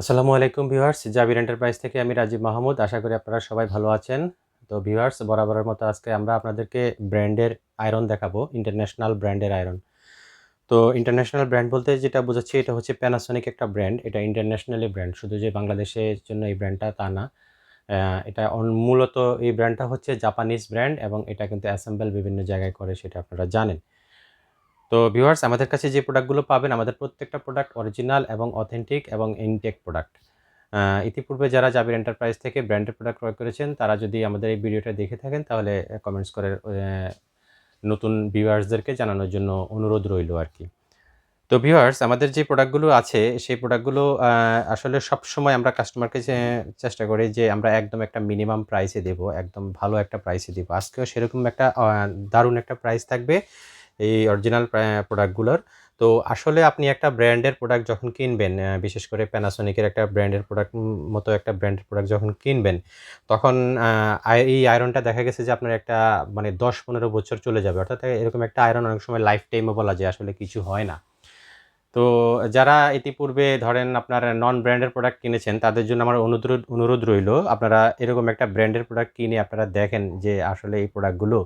আসসালামু আলাইকুম ভিউয়ার্স, জাবির এন্টারপ্রাইজ থেকে আমি রাজীব মাহমুদ। আশা করি আপনারা সবাই ভালো আছেন। তো ভিউয়ার্স, বরাবরের মতো আজকে আমরা আপনাদেরকে ব্র্যান্ডের আয়রন দেখাবো, ইন্টারন্যাশনাল ব্র্যান্ডের আয়রন। তো ইন্টারন্যাশনাল ব্র্যান্ড বলতে যেটা বোঝাচ্ছি, এটা হচ্ছে প্যানাসনিক একটা ব্র্যান্ড। এটা ইন্টারন্যাশনালি ব্র্যান্ড, শুধু যে বাংলাদেশের জন্য এই ব্র্যান্ডটা তা না। এটা মূলত এই ব্র্যান্ডটা হচ্ছে জাপানিজ ব্র্যান্ড এবং এটা কিন্তু অ্যাসেম্বল বিভিন্ন জায়গায় করে, সেটা আপনারা জানেন। তো ভিউয়ার্স আমাদের কাছে যে প্রোডাক্টগুলো পাবেন, আমাদের প্রত্যেকটা প্রোডাক্ট অরিজিনাল এবং অথেন্টিক এবং ইনটেক প্রোডাক্ট ইতিপূর্বে যারা জাবির এন্টারপ্রাইজ থেকে ব্র্যান্ডের প্রোডাক্ট ক্রয় করেছেন, তারা যদি আমাদের এই ভিডিওটা দেখে থাকেন, তাহলে কমেন্টস করে নতুন ভিউয়ার্সদেরকে জানানোর জন্য অনুরোধ রইল আর কি। তো ভিউয়ার্স আমাদের যে প্রোডাক্টগুলো আছে, সেই প্রোডাক্টগুলো আসলে সব সময় আমরা কাস্টমারকে চেষ্টা করি যে, আমরা একদম একটা মিনিমাম প্রাইসে দেব, একদম ভালো একটা প্রাইসে দেব। আজকেও সেরকম একটা দারুণ একটা প্রাইস থাকবে। এই অরিজিনাল প্রোডাক্টগুলোর তো আসলে আপনি একটা ব্র্যান্ডের প্রোডাক্ট যখন কিনবেন বিশেষ করে প্যানাসোনিকের একটা ব্র্যান্ডের প্রোডাক্ট মতো একটা ব্র্যান্ডের প্রোডাক্ট যখন কিনবেন, তখন এই আয়রনটা দেখা গেছে যে আপনার একটা মানে দশ পনেরো বছর চলে যাবে। অর্থাৎ এরকম একটা আয়রন অনেক সময় লাইফ টাইমও বলা যায়, আসলে কিছু হয় না। তো যারা ইতিপূর্বে ধরেন আপনার নন ব্র্যান্ডের প্রোডাক্ট কিনেছেন, তাদের জন্য আমার অনুরোধ অনুরোধ রইল, আপনারা এরকম একটা ব্র্যান্ডের প্রোডাক্ট কিনে আপনারা দেখেন যে আসলে এই প্রোডাক্টগুলো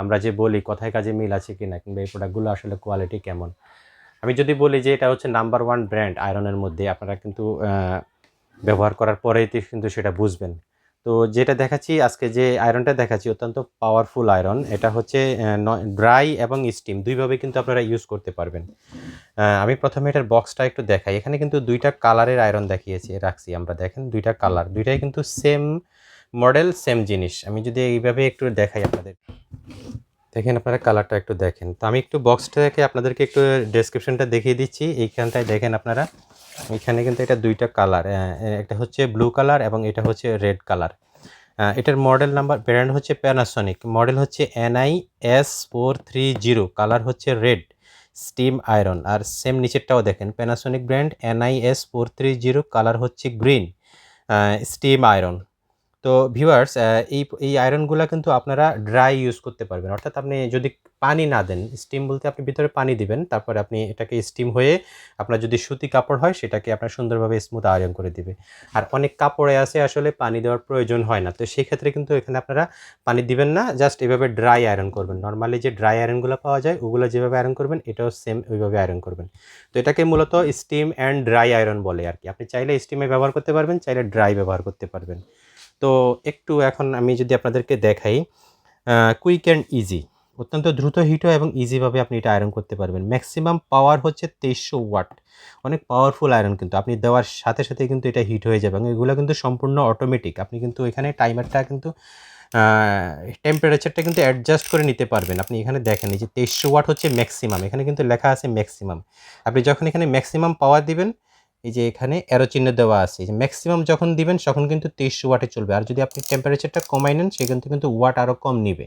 আমরা যে বলি কথায় কাজে মিল আছে কিনা কিংবা এই প্রোডাক্টগুলো আসলে কোয়ালিটি কেমন? আমি যদি বলি যে এটা হচ্ছে নাম্বার ওয়ান ব্র্যান্ড আয়রনের মধ্যে, আপনারা কিন্তু ব্যবহার করার পরেই কিন্তু সেটা বুঝবেন। তো যেটা দেখাচ্ছি, আজকে যে আয়রনটা দেখাচ্ছি অত্যন্ত পাওয়ারফুল আয়রন এটা হচ্ছে ড্রাই এবং স্টিম দুইভাবে কিন্তু আপনারা ইউজ করতে পারবেন। আমি প্রথমে এটার বক্সটা একটু দেখাই। এখানে কিন্তু দুইটা কালারের আয়রন দেখিয়েছি, রাখছি আমরা, দেখেন দুইটা কালার দুইটাই কিন্তু সেম মডেল সেম জিনিস। আমি যদি এইভাবে একটু দেখাই আপনাদের। দেখেন আপনারা কালারটা একটু দেখেন। তো আমি একটু বক্সটা দেখে আপনাদেরকে একটু ডেসক্রিপশনটা দেখিয়ে দিচ্ছি। এইখানটায় দেখেন আপনারা এখানে কিন্তু এটা দুইটা কালার একটা হচ্ছে ব্লু কালার এবং এটা হচ্ছে রেড কালার এটার মডেল নাম্বার ব্র্যান্ড হচ্ছে প্যানাসনিক মডেল হচ্ছে NI S four three zero colour হচ্ছে রেড স্টিম আয়রন আর সেম নিচেরটাও দেখেন Panasonic brand NI S four three zero colour হচ্ছে গ্রিন স্টিম আয়রন তো ভিউয়ার্স এই এই আয়রনগুলো কিন্তু আপনারা ড্রাই ইউজ করতে পারবেন। অর্থাৎ আপনি যদি পানি না দেন, স্টিম বলতে আপনি ভিতরে পানি দিবেন, তারপরে আপনি এটাকে স্টিম হয়ে আপনার যদি সুতি কাপড় হয়, সেটাকে আপনার সুন্দরভাবে স্মুথ আয়রন করে দিবে। আর অনেক কাপড়ে আছে আসলে পানি দেওয়ার প্রয়োজন হয় না। তো সেই ক্ষেত্রে কিন্তু এখানে আপনারা পানি দিবেন না জাস্ট এভাবে ড্রাই আয়রন করবেন। নর্মালি যে ড্রাই আয়রনগুলো পাওয়া যায়, ওগুলো যেভাবে আয়রন করবেন, এটাও সেম ওইভাবে আয়রন করবেন। তো এটাকে মূলত স্টিম অ্যান্ড ড্রাই আয়রন বলে আর কি আপনি চাইলে স্টিমে ব্যবহার করতে পারবেন, চাইলে ড্রাই ব্যবহার করতে পারবেন। তো একটু এখন আমি যদি আপনাদেরকে দেখাই কুইক অ্যান্ড ইজি অত্যন্ত দ্রুত হিট হয় এবং ইজিভাবে আপনি এটা আয়রন করতে পারবেন। ম্যাক্সিমাম পাওয়ার হচ্ছে তেইশশো ওয়াট অনেক পাওয়ারফুল আয়রন কিন্তু। আপনি দেওয়ার সাথে সাথে কিন্তু এটা হিট হয়ে যাবে এবং এগুলো কিন্তু সম্পূর্ণ অটোমেটিক আপনি কিন্তু এখানে টাইমারটা কিন্তু টেম্পারেচারটা কিন্তু অ্যাডজাস্ট করে নিতে পারবেন। আপনি এখানে দেখেন এই যে তেইশশো ওয়াট হচ্ছে ম্যাক্সিমাম এখানে কিন্তু লেখা আছে ম্যাক্সিমাম আপনি যখন এখানে ম্যাক্সিমাম পাওয়ার দিবেন এই যে এখানে অ্যারো চিহ্ন দেওয়া আছে যে ম্যাক্সিমাম যখন দিবেন তখন কিন্তু তেইশশো ওয়াটে চলবে। আর যদি আপনি টেম্পারেচারটা কমাই নেন, সেখান থেকে কিন্তু ওয়াট আরও কম নিবে।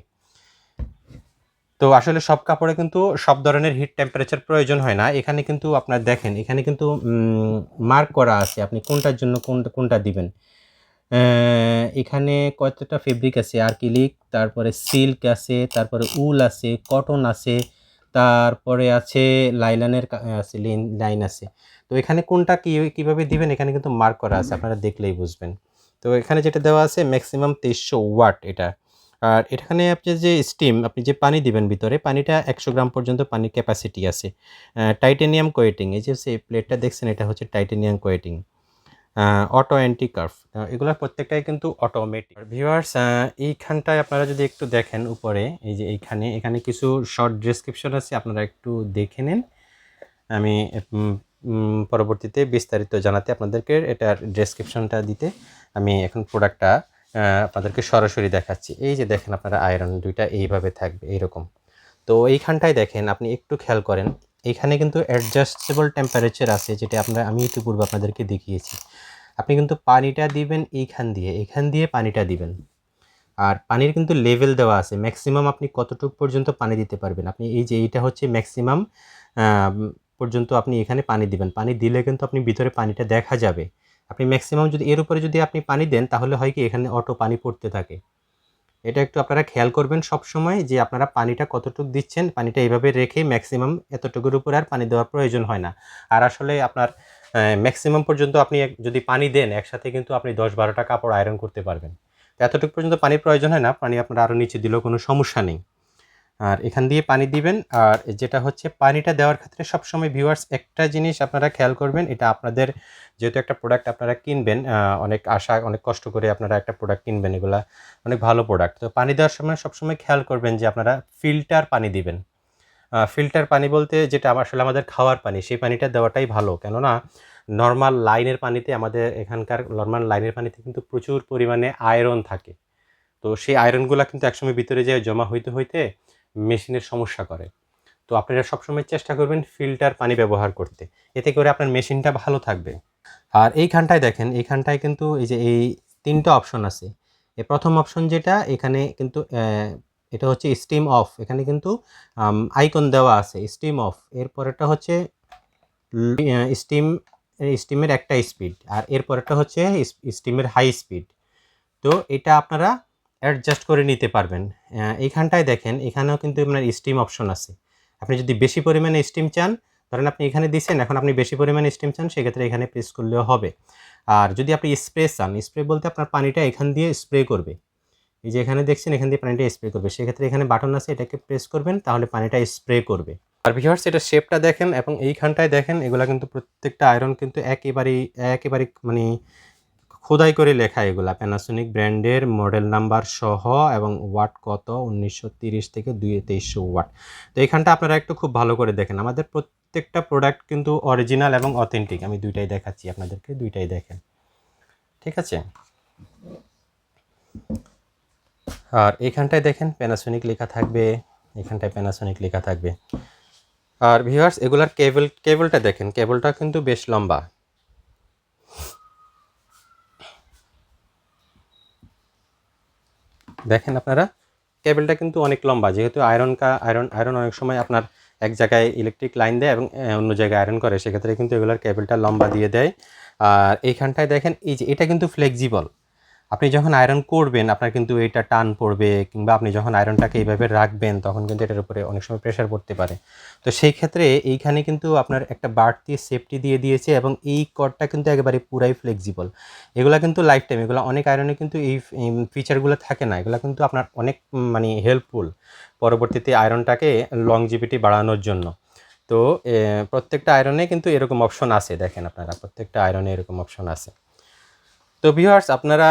তো আসলে সব কাপড়ে কিন্তু সব ধরনের হিট টেম্পারেচার প্রয়োজন হয় না। এখানে কিন্তু আপনার দেখেন, এখানে কিন্তু মার্ক করা আছে আপনি কোনটার জন্য কোনটা কোনটা দিবেন। এখানে কতটা ফেব্রিক আছে আর্কিলিক তারপরে সিল্ক আছে, তারপরে উল আছে কটন আছে তারপরে আছে লাইলানের আছে লাইন আছে। তো এখানে কোনটা কি, কীভাবে দিবেন? এখানে কিন্তু মার্ক করা আছে, আপনারা দেখলেই বুঝবেন। তো এখানে যেটা দেওয়া আছে ম্যাক্সিমাম তেইশশো ওয়াট এটা। আর এখানে আপনি যে স্টিম আপনি যে পানি দিবেন ভিতরে, পানিটা একশো গ্রাম পর্যন্ত পানির ক্যাপাসিটি আছে। টাইটেনিয়াম কোয়েটিং এই যে প্লেটটা দেখছেন, এটা হচ্ছে titanium coating auto anti curve এগুলো প্রত্যেকটাই কিন্তু অটোমেটিক ভিউয়ার্স এইখানটায় আপনারা যদি একটু দেখেন উপরে, এই যে এইখানে, এখানে কিছু শর্ট ডেসক্রিপশন আছে, আপনারা একটু দেখে নিন। আমি পরবর্তীতে বিস্তারিত জানাতে আপনাদেরকে এটার ডেসক্রিপশনটা দিতে। আমি এখন প্রোডাক্টটা আপনাদেরকে সরাসরি দেখাচ্ছি। এই যে দেখেন আপনারা আয়রন দুইটা এইভাবে থাকবে এইরকম তো এইখানটায় দেখেন, আপনি একটু খেয়াল করেন এখানে কিন্তু অ্যাডজাস্টেবল টেম্পারেচার আছে, যেটা আমরা, আমি ইতিপূর্বে আপনাদেরকে দেখিয়েছি। আপনি কিন্তু পানিটা দিবেন এইখান দিয়ে, এখান দিয়ে পানিটা দিবেন। আর পানির কিন্তু লেভেল দেওয়া আছে। ম্যাক্সিমাম আপনি কতটুকু পর্যন্ত পানি দিতে পারবেন? আপনি এই যে, এইটা হচ্ছে ম্যাক্সিমাম পর্যন্ত আপনি এখানে পানি দিবেন। পানি দিলে কিন্তু আপনি ভিতরে পানিটা দেখা যাবে। আপনি ম্যাক্সিমাম যদি, এর উপরে যদি আপনি পানি দেন, তাহলে হয় কি, এখানে অটো পানি পড়তে থাকে। এটা একটু আপনারা খেয়াল করবেন সব সময় যে আপনারা পানিটা কতটুকু দিচ্ছেন, পানিটা এইভাবে রেখে ম্যাক্সিমাম এতটুকুর উপরে আর পানি দেওয়ার প্রয়োজন হয় না। আর আসলে আপনার ম্যাক্সিমাম পর্যন্ত আপনি যদি পানি দেন, একসাথে কিন্তু আপনি দশ বারোটা কাপড় আয়রন করতে পারবেন। এতটুকু পর্যন্ত পানির প্রয়োজন হয় না, পানি আপনারা আরও নিচে দিলেও কোনো সমস্যা নেই। আর এখান দিয়ে পানি দিবেন। আর যেটা হচ্ছে পানিটা দেওয়ার ক্ষেত্রে সবসময় ভিউয়ার্স একটা জিনিস আপনারা খেয়াল করবেন, এটা আপনাদের যেহেতু একটা প্রোডাক্ট আপনারা কিনবেন অনেক আশা, অনেক কষ্ট করে আপনারা একটা প্রোডাক্ট কিনবেন, এগুলা অনেক ভালো প্রোডাক্ট তো পানি দেওয়ার সময় সবসময় খেয়াল করবেন যে আপনারা ফিল্টার পানি দিবেন। ফিল্টার পানি বলতে যেটা আসলে আমাদের খাওয়ার পানি, সেই পানিটা দেওয়াটাই ভালো। কেননা নর্মাল লাইনের পানিতে আমাদের এখানকার নর্মাল লাইনের পানিতে কিন্তু প্রচুর পরিমাণে আয়রন থাকে। তো সেই আয়রনগুলো কিন্তু একসময় ভিতরে যেয়ে জমা হইতে হইতে মেশিনের সমস্যা করে। তো আপনারা সবসময় চেষ্টা করবেন ফিল্টার পানি ব্যবহার করতে। এতে করে আপনার মেশিনটা ভালো থাকবে। আর এইখানটায় দেখেন এইখানটায় কিন্তু এই যে এই তিনটা অপশন আছে। এই প্রথম অপশন যেটা, এখানে কিন্তু এটা হচ্ছে স্টিম অফ এখানে কিন্তু আইকন দেওয়া আছে স্টিম অফ এরপরেরটা হচ্ছে স্টিম স্টিমের একটা স্পিড আর এরপরেরটা হচ্ছে স্টিমের হাই স্পিড তো এটা আপনারা অ্যাডজাস্ট করে নিতে পারবেন। এইখানটায় দেখেন, এখানেও কিন্তু আপনার স্টিম অপশন আছে। আপনি যদি বেশি পরিমাণে স্টিম চান, ধরেন আপনি এখানে দিচ্ছেন এখন আপনি বেশি পরিমাণে স্টিম চান, সেক্ষেত্রে এখানে প্রেস করলেও হবে। আর যদি আপনি স্প্রে চান স্প্রে বলতে আপনার পানিটা এখান দিয়ে স্প্রে করবে। এই যে এখানে দেখছেন, এখান দিয়ে পানিটা স্প্রে করবে। সেক্ষেত্রে এখানে বাটন আছে, এটাকে প্রেস করবেন, তাহলে পানিটা স্প্রে করবে। আর ভিউয়ার্স এটা শেপটা দেখেন, এবং এইখানটায় দেখেন, এগুলা কিন্তু প্রত্যেকটা আয়রন কিন্তু একেবারেই, একেবারে মানে খোদাই করে লেখা এগুলা। প্যানাসোনিক ব্র্যান্ডের মডেল নাম্বার সহ এবং ওয়াট কত? উনিশশো তিরিশ থেকে দুই তেইশশো ওয়াট তো এখানটা আপনারা একটু খুব ভালো করে দেখেন। আমাদের প্রত্যেকটা প্রোডাক্ট কিন্তু অরিজিনাল এবং অথেন্টিক আমি দুইটাই দেখাচ্ছি আপনাদেরকে, দুইটাই দেখেন। ঠিক আছে? আর এখানটায় দেখেন প্যানাসোনিক লেখা থাকবে। এখানটায় প্যানাসোনিক লেখা থাকবে। আর ভিউয়ার্স এগুলার কেবল কেবলটা দেখেন। কেবলটা কিন্তু বেশ লম্বা। দেখেন আপনারা, কেবেলটা কিন্তু অনেক লম্বা, যেহেতু আয়রন কা আয়রন আয়রন অনেক সময় আপনার এক জায়গায় ইলেকট্রিক লাইন দেয় এবং অন্য জায়গায় আয়রন করে, সেক্ষেত্রে কিন্তু এগুলোর কেবেলটা লম্বা দিয়ে দেয়। আর এইখানটায় দেখেন, এই যে এটা কিন্তু ফ্লেক্সিবল আপনি যখন আয়রন করবেন, আপনার কিন্তু এটা টান পড়বে কিংবা আপনি যখন আয়রনটাকে এইভাবে রাখবেন, তখন কিন্তু এটার উপরে অনেক সময় প্রেশার পড়তে পারে। তো সেই ক্ষেত্রে এইখানে কিন্তু আপনার একটা বাড়তি সেফটি দিয়ে দিয়েছে এবং এই কর্ডটা কিন্তু একেবারে পুরাই ফ্লেক্সিবল এগুলো কিন্তু লাইফ টাইম এগুলো অনেক আয়রনে কিন্তু এই ফিচারগুলো থাকে না। এগুলো কিন্তু আপনার অনেক মানে হেল্পফুল পরবর্তীতে আয়রনটাকে লংজিভিটি বাড়ানোর জন্য। তো প্রত্যেকটা আয়রনে কিন্তু এরকম অপশন আছে, দেখেন আপনারা, প্রত্যেকটা আয়রনে এরকম অপশন আছে। তো ভিউয়ার্স আপনারা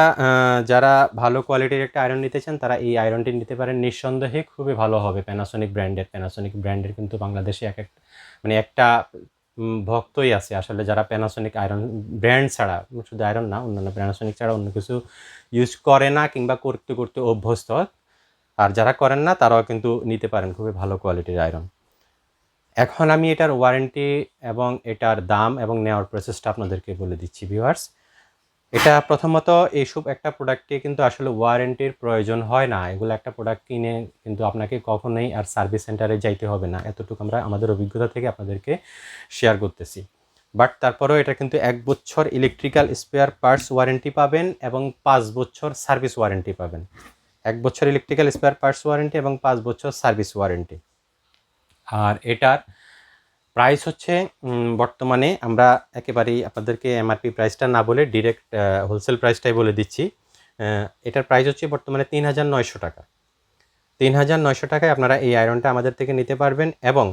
যারা ভালো কোয়ালিটির একটা আয়রন নিতে চান, তারা এই আয়রনটি নিতে পারেন। নিঃসন্দেহে খুবই ভালো হবে প্যানাসোনিক ব্র্যান্ডের প্যানাসোনিক ব্র্যান্ডের কিন্তু বাংলাদেশে এক এক মানে একটা ভক্তই আছে। আসলে যারা প্যানাসোনিক আয়রন ব্র্যান্ড ছাড়া, শুধু আয়রন না, অন্যান্য প্যানাসোনিক ছাড়া অন্য কিছু ইউজ করে না কিংবা করতে করতে অভ্যস্ত। আর যারা করেন না, তারাও কিন্তু নিতে পারেন খুবই ভালো কোয়ালিটির আয়রন এখন আমি এটার ওয়ারেন্টি এবং এটার দাম এবং নেওয়ার প্রসেসটা আপনাদেরকে বলে দিচ্ছি ভিউয়ার্স এটা প্রথমত এইসব একটা প্রোডাক্টে কিন্তু আসলে ওয়ারেন্টির প্রয়োজন হয় না। এগুলো একটা প্রোডাক্ট কিনে কিন্তু আপনাকে কখনোই আর সার্ভিস সেন্টারে যাইতে হবে না। এতটুকু আমরা আমাদের অভিজ্ঞতা থেকে আপনাদেরকে শেয়ার করতেছি। বাট তারপরেও এটা কিন্তু এক বছর ইলেকট্রিক্যাল স্পেয়ার পার্টস ওয়ারেন্টি পাবেন এবং পাঁচ বছর সার্ভিস ওয়ারেন্টি পাবেন। এক বছর ইলেকট্রিক্যাল স্পেয়ার পার্টস ওয়ারেন্টি এবং পাঁচ বছর সার্ভিস ওয়ারেন্টি আর এটার প্রাইস হচ্ছে বর্তমানে আমরা একেবারেই আপনাদেরকে এমআরপি প্রাইসটা না বলে ডিরেক্ট হোলসেল প্রাইসটাই বলে দিচ্ছি। এটার প্রাইস হচ্ছে বর্তমানে তিন হাজার নয়শো টাকা। তিন হাজার নয়শো টাকায় আপনারা এই আয়রনটা আমাদের থেকে নিতে পারবেন এবং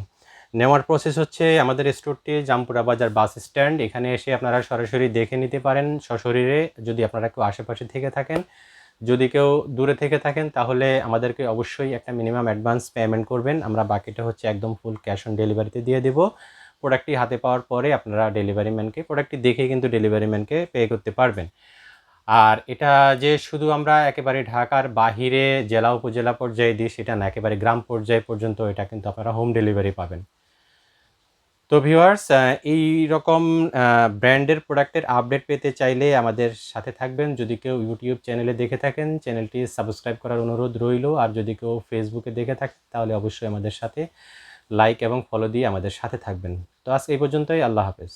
নেওয়ার প্রসেস হচ্ছে আমাদের স্টোরটি জামপুরা বাজার বাস স্ট্যান্ড এখানে এসে আপনারা সরাসরি দেখে নিতে পারেন সশরীরে যদি আপনারা একটু আশেপাশে থেকে থাকেন। যদি কেউ দূরে থেকে থাকেন, তাহলে আমাদেরকে অবশ্যই একটা মিনিমাম অ্যাডভান্স পেমেন্ট করবেন। আমরা বাকিটা হচ্ছে একদম ফুল ক্যাশ অন ডেলিভারিতে দিয়ে দেবো। প্রোডাক্টটি হাতে পাওয়ার পরে আপনারা ডেলিভারি ম্যানকে প্রোডাক্টটি দেখে কিন্তু ডেলিভারি ম্যানকে পে করতে পারবেন। আর এটা যে শুধু আমরা একেবারে ঢাকার বাহিরে, জেলা, উপজেলা পর্যায়ে দিই, সেটা না, একেবারে গ্রাম পর্যায়ে পর্যন্ত এটা কিন্তু আপনারা হোম ডেলিভারি পাবেন। তো ভিউয়ার্স এই রকম ব্র্যান্ডের প্রোডাক্টের আপডেট পেতে চাইলে আমাদের সাথে থাকবেন। যদি কেউ ইউটিউব চ্যানেলে দেখে থাকেন, চ্যানেলটি সাবস্ক্রাইব করার অনুরোধ রইল। আর যদি কেউ ফেসবুকে দেখে থাকেন, তাহলে অবশ্যই আমাদের সাথে লাইক এবং ফলো দিয়ে আমাদের সাথে থাকবেন। তো আজকে এই পর্যন্তই, আল্লাহ হাফেজ।